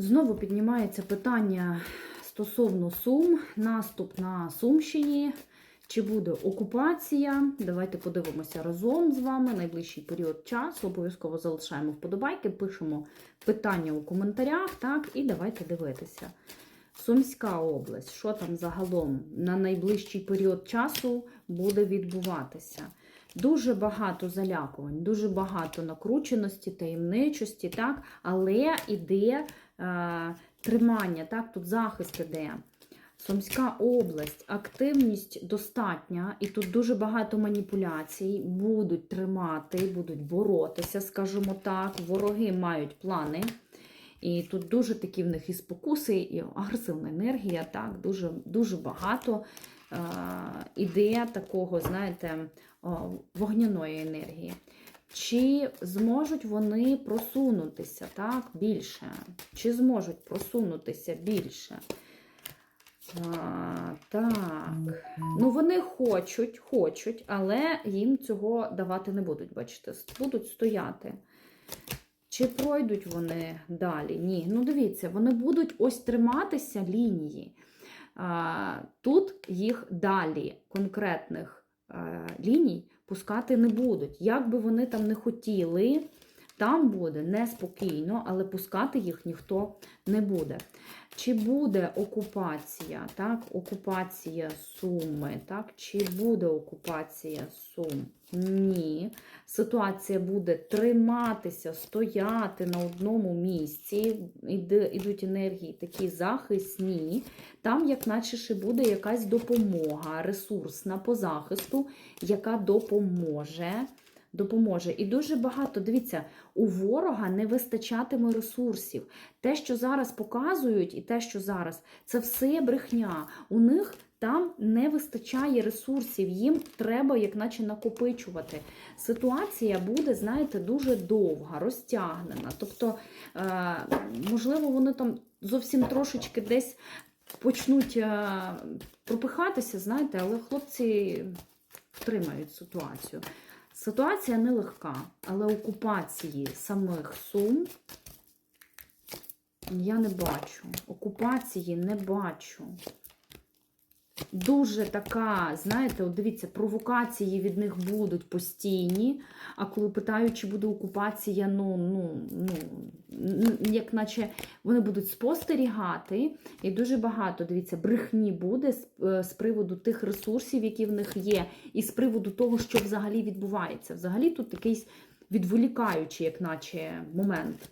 Знову піднімається питання стосовно Сум, наступ на Сумщині. Чи буде окупація? Давайте подивимося разом з вами найближчий період часу. Обов'язково залишаємо вподобайки, пишемо питання у коментарях. Так, і давайте дивитися. Сумська область, що там загалом на найближчий період часу буде відбуватися? Дуже багато залякувань, дуже багато накрученості, таємничості, так, але іде тримання, так, тут захист іде. Сумська область, активність достатня, і тут дуже багато маніпуляцій. Будуть тримати, будуть боротися, скажімо так. Вороги мають плани. І тут дуже такі в них і спокуси, і агресивна енергія, так, дуже, дуже багато е, іде такого, знаєте, вогняної енергії. Чи зможуть вони просунутися так, більше? Чи зможуть просунутися більше? А, так. Ну, вони хочуть, хочуть, але їм цього давати не будуть, бачите, будуть стояти. Чи пройдуть вони далі? Ні. Ну, дивіться, вони будуть ось триматися лінії. А, тут їх далі конкретних ліній пускати не будуть. Як би вони там не хотіли, там буде неспокійно, але пускати їх ніхто не буде. Чи буде окупація, так, окупація Суми, так, чи буде окупація Сум? Ні. Ситуація буде триматися, стояти на одному місці, ідуть енергії такі захисні. Там, як наче ще буде якась допомога, ресурсна по захисту, яка допоможе. Допоможе. І дуже багато, дивіться, у ворога не вистачатиме ресурсів. Те, що зараз показують, і те, що зараз, це все брехня. У них там не вистачає ресурсів, їм треба, як наче, накопичувати. Ситуація буде, знаєте, дуже довга, розтягнена. Тобто, е, можливо, вони там зовсім трошечки десь почнуть е, пропихатися, знаєте, але хлопці втримають ситуацію. Ситуація нелегка, але окупації самих Сум я не бачу. Окупації не бачу. Дуже така, знаєте, от дивіться, провокації від них будуть постійні. А коли питають, чи буде окупація, ну, ну, ну, як наче вони будуть спостерігати, і дуже багато, дивіться, брехні буде з, е, з приводу тих ресурсів, які в них є, і з приводу того, що взагалі відбувається. Взагалі тут якийсь відволікаючий, як наче, момент.